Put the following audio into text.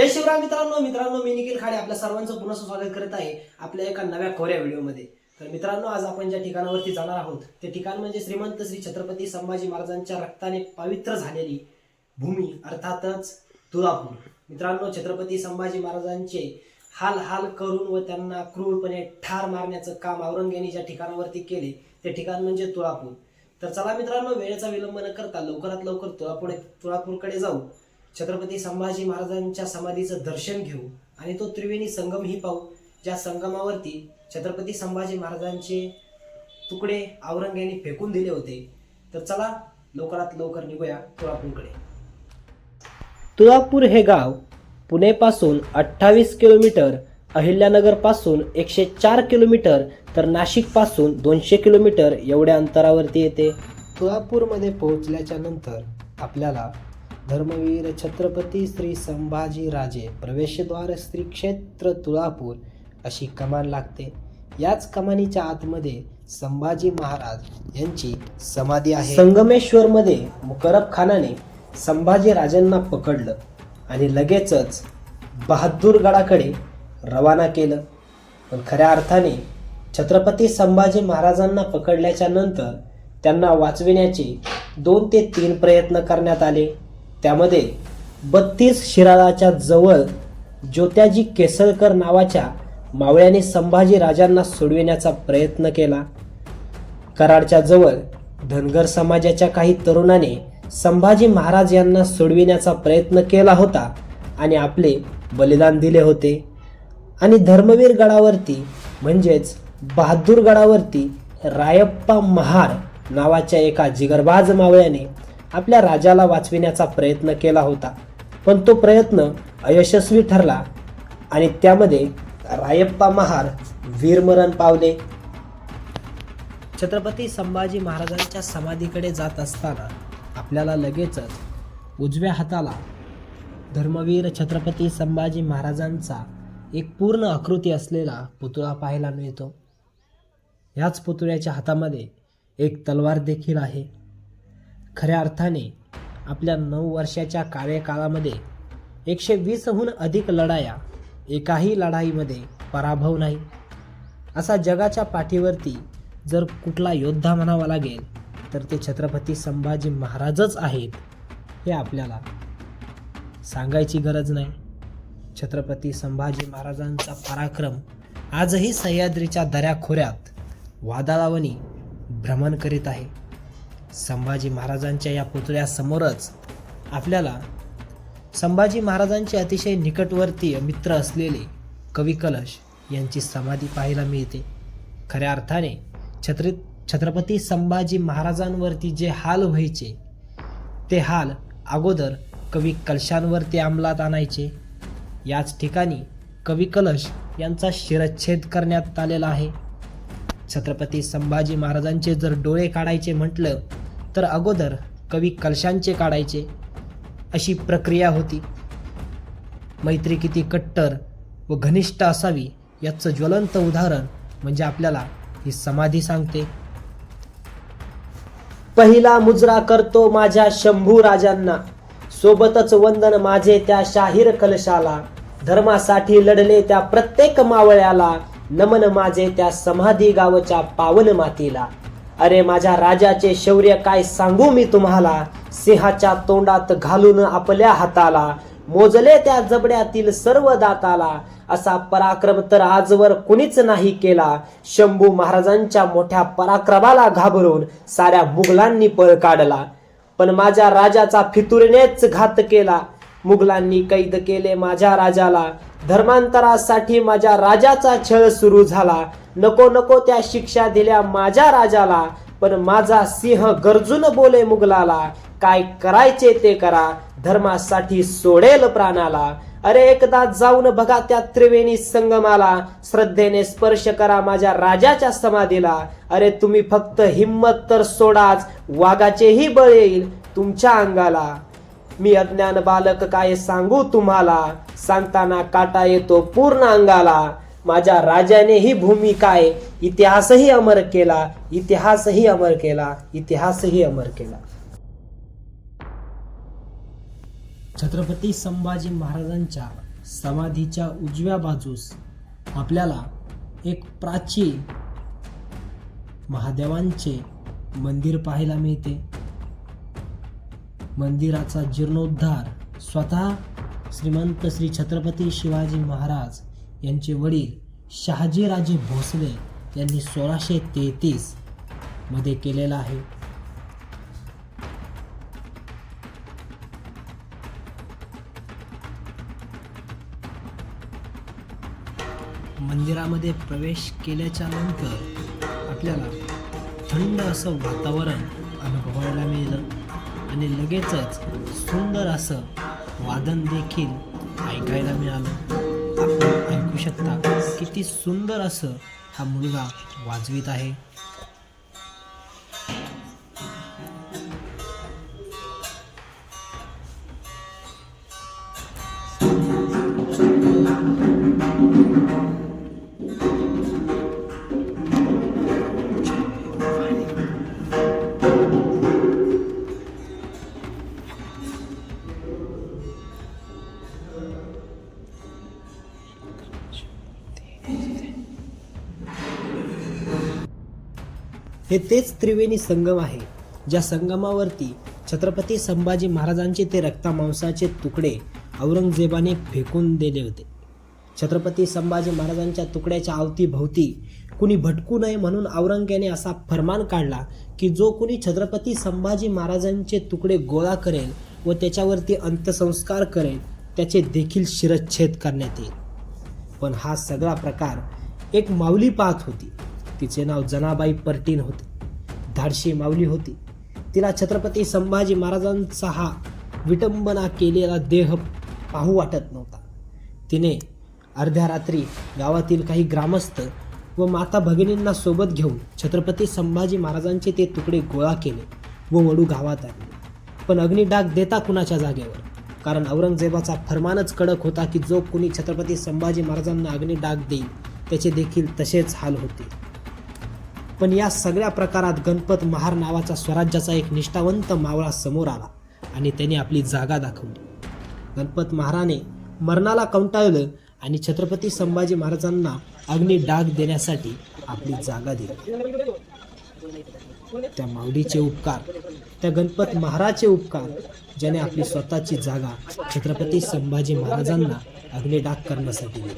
जय शिवराम मित्रांनो मित्रांनो मी निखिल खाडे आपल्या सर्वांचं पुन्हा स्वागत करत आहे आपल्या एका नव्या कोऱ्या व्हिडिओमध्ये. तर मित्रांनो आज आपण ज्या ठिकाणावरती जाणार आहोत ते ठिकाण म्हणजे श्रीमंत श्री छत्रपती संभाजी महाराजांच्या रक्ताने पवित्र झालेली भूमी अर्थातच तुळापूर. मित्रांनो छत्रपती संभाजी महाराजांचे हाल हाल करून व त्यांना क्रूरपणे ठार मारण्याचं काम औरंगेनी ज्या ठिकाणावरती केले ते ठिकाण म्हणजे तुळापूर. तर चला मित्रांनो वेळेचा विलंब न करता लवकरात लवकर तुळापूर तुळापूरकडे जाऊ. छत्रपती संभाजी महाराजांच्या समाधीचं दर्शन घेऊ आणि तो त्रिवेणी संगम ही पाहू. ज्या संगमावरती छत्रपती संभाजी महाराजांचे तुकडे औरंगजेबाने फेकून दिले होते. तर चला लवकरात लवकर निघूया तुळापूरकडे. तुळापूर हे गाव पुणेपासून अठ्ठावीस किलोमीटर अहिल्यानगरपासून एकशे चार किलोमीटर तर नाशिकपासून दोनशे किलोमीटर एवढ्या अंतरावरती येते. तुळापूरमध्ये पोहोचल्याच्या नंतर आपल्याला धर्मवीर छत्रपती श्री संभाजी राजे प्रवेशद्वार श्री क्षेत्र तुळापूर अशी कमान लागते. याच कमानीच्या आतमध्ये संभाजी महाराज यांची समाधी आहे. संगमेश्वरमध्ये मुकरब खानाने संभाजी राजांना पकडलं आणि लगेचच बहादूरगडाकडे रवाना केलं. पण खऱ्या अर्थाने छत्रपती संभाजी महाराजांना पकडल्याच्या नंतर त्यांना वाचविण्याचे दोन ते तीन प्रयत्न करण्यात आले. त्यामध्ये बत्तीस शिराळाच्या जवळ ज्योत्याजी केसरकर नावाच्या मावळ्याने संभाजी राजांना सोडविण्याचा प्रयत्न केला. कराडच्या जवळ धनगर समाजाच्या काही तरुणाने संभाजी महाराज यांना सोडविण्याचा प्रयत्न केला होता आणि आपले बलिदान दिले होते. आणि धर्मवीर गडावरती म्हणजेच बहादूर गडावरती रायप्पा महार नावाच्या एका जिगरबाज मावळ्याने आपल्या राजाला वाचविण्याचा प्रयत्न केला होता. पण तो प्रयत्न अयशस्वी ठरला आणि त्यामध्ये रायप्पा महार वीरमरण पावले. छत्रपती संभाजी महाराजांच्या समाधीकडे जात असताना आपल्याला लगेचच उजव्या हाताला धर्मवीर छत्रपती संभाजी महाराजांचा एक पूर्ण आकृती असलेला पुतळा पाहायला मिळतो. ह्याच पुतळ्याच्या हातामध्ये एक तलवार देखील आहे. खऱ्या अर्थाने आपल्या नऊ वर्षाच्या कार्यकाळामध्ये एकशे वीसहून अधिक लढाया एकाही लढाईमध्ये पराभव नाही. असा जगाच्या पाठीवरती जर कुठला योद्धा म्हणावा लागेल तर ते छत्रपती संभाजी महाराजच आहेत हे आपल्याला सांगायची गरज नाही. छत्रपती संभाजी महाराजांचा पराक्रम आजही सह्याद्रीच्या दऱ्याखोऱ्यात वादळावनी भ्रमण करीत आहे. संभाजी महाराजांच्या या पुतळ्यासमोरच आपल्याला संभाजी महाराजांचे अतिशय निकटवर्तीय मित्र असलेले कवी कलश यांची समाधी पाहायला मिळते. खऱ्या अर्थाने छत्री छत्रपती संभाजी महाराजांवरती जे हाल व्हायचे ते हाल अगोदर कवी कलशांवरती अंमलात आणायचे. याच ठिकाणी कवी कलश यांचा शिरच्छेद करण्यात आलेला आहे. छत्रपती संभाजी महाराजांचे जर डोळे काढायचे म्हटलं तर अगोदर कवी कलशांचे काढायचे अशी प्रक्रिया होती. मैत्री किती कट्टर व घनिष्ठ असावी याचं ज्वलंत उदाहरण म्हणजे आपल्याला ही समाधी सांगते. पहिला मुजरा करतो माझ्या शंभू राजांना. सोबतच वंदन माझे त्या शाहीर कलशाला. धर्मासाठी लढले त्या प्रत्येक मावळ्याला. नमन माझे त्या समाधी गावच्या पावन मातीला. अरे माझ्या राजाचे शौर्य काय सांगू मी तुम्हाला? सिंहाच्या तोंडात घालून आपल्या हाताला मोजले त्या जबड्यातील सर्व दाताला. असा पराक्रम तर आजवर कुणीच नाही केला. शंभू महाराजांच्या मोठ्या पराक्रमाला घाबरून साऱ्या मुघलांनी पळ काढला. पण माझ्या राजाचा फितुरीनेच घात केला. मुघलांनी कैद केले माझ्या राजाला. धर्मांतरासाठी माझ्या राजाचा छळ सुरू झाला. नको नको त्या शिक्षा दिल्या माझ्या राजाला पण माझा सिंह गरजून बोले मुघलाला काय करायचे ते करा धर्मासाठी सोडेल प्राणाला. अरे एकदा जाऊन बघा त्या त्रिवेणी संगमाला श्रद्धेने स्पर्श करा माझ्या राजाच्या समाधीला. अरे तुम्ही फक्त हिम्मत तर सोडाच वाघाचेही बळ येईल तुमच्या अंगाला. मी अज्ञान बालक काय सांगू तुम्हाला? सांगताना काटा येतो पूर्ण अंगाला. माझ्या राजाने ही भूमी काय? इतिहासही अमर केला इतिहासही अमर केला इतिहासही अमर केला. छत्रपती संभाजी महाराजांच्या समाधीच्या उजव्या बाजूस आपल्याला एक प्राचीन महादेवांचे मंदिर पाहायला मिळते. मंदिराचा जीर्णोद्धार स्वतः श्रीमंत श्री छत्रपती शिवाजी महाराज यांचे वडील शहाजीराजे भोसले यांनी सोळाशे तेहतीसमध्ये केलेला आहे. मंदिरामध्ये प्रवेश केल्याच्यानंतर आपल्याला थंड असं वातावरण अनुभवायला मिळेल. आणि लगेचच सुंदर असं वादन देखील ऐकायला मिळालं. आपण ऐकू शकता किती सुंदर असं हा मुलगा वाजवीत आहे. हे तेच त्रिवेणी संगम आहे ज्या संगमावरती छत्रपती संभाजी महाराजांचे ते रक्ता मांसाचे तुकडे औरंगजेबाने फेकून दिले होते. छत्रपती संभाजी महाराजांच्या तुकड्याच्या अवतीभोवती कुणी भटकू नये म्हणून औरंग्याने असा फरमान काढला की जो कुणी छत्रपती संभाजी महाराजांचे तुकडे गोळा करेल व त्याच्यावरती अंत्यसंस्कार करेल त्याचे देखील शिरच्छेद करण्यात येईल. पण हा सगळा प्रकार एक माऊली पाहत होती. तिचे नाव जनाबाई परटीन होते. धाडशी माऊली होती. तिला छत्रपती संभाजी महाराजांचा हा विटंबना केलेला देह पाहू वाटत नव्हता. तिने अर्ध्या रात्री गावातील काही ग्रामस्थ व माता भगिनींना सोबत घेऊन छत्रपती संभाजी महाराजांचे ते तुकडे गोळा केले व वडू गावात आणले. पण अग्निडाग देता कुणाच्या जागेवर? कारण औरंगजेबाचा फरमानच कडक होता की जो कुणी छत्रपती संभाजी महाराजांना अग्निडाग देईल त्याचे देखील तसेच हाल होते पण या सगळ्या प्रकारात गणपत महार नावाचा स्वराज्याचा एक निष्ठावंत मावळा समोर आला आणि त्याने आपली जागा दाखवली. गणपत महाराने मरणाला कंटाळलं आणि छत्रपती संभाजी महाराजांना अग्नी डाग देण्यासाठी आपली जागा दिली. त्या माऊलीचे उपकार त्या गणपत महाराजचे उपकार ज्याने आपली स्वतःची जागा छत्रपती संभाजी महाराजांना अग्निडाग करण्यासाठी दिली.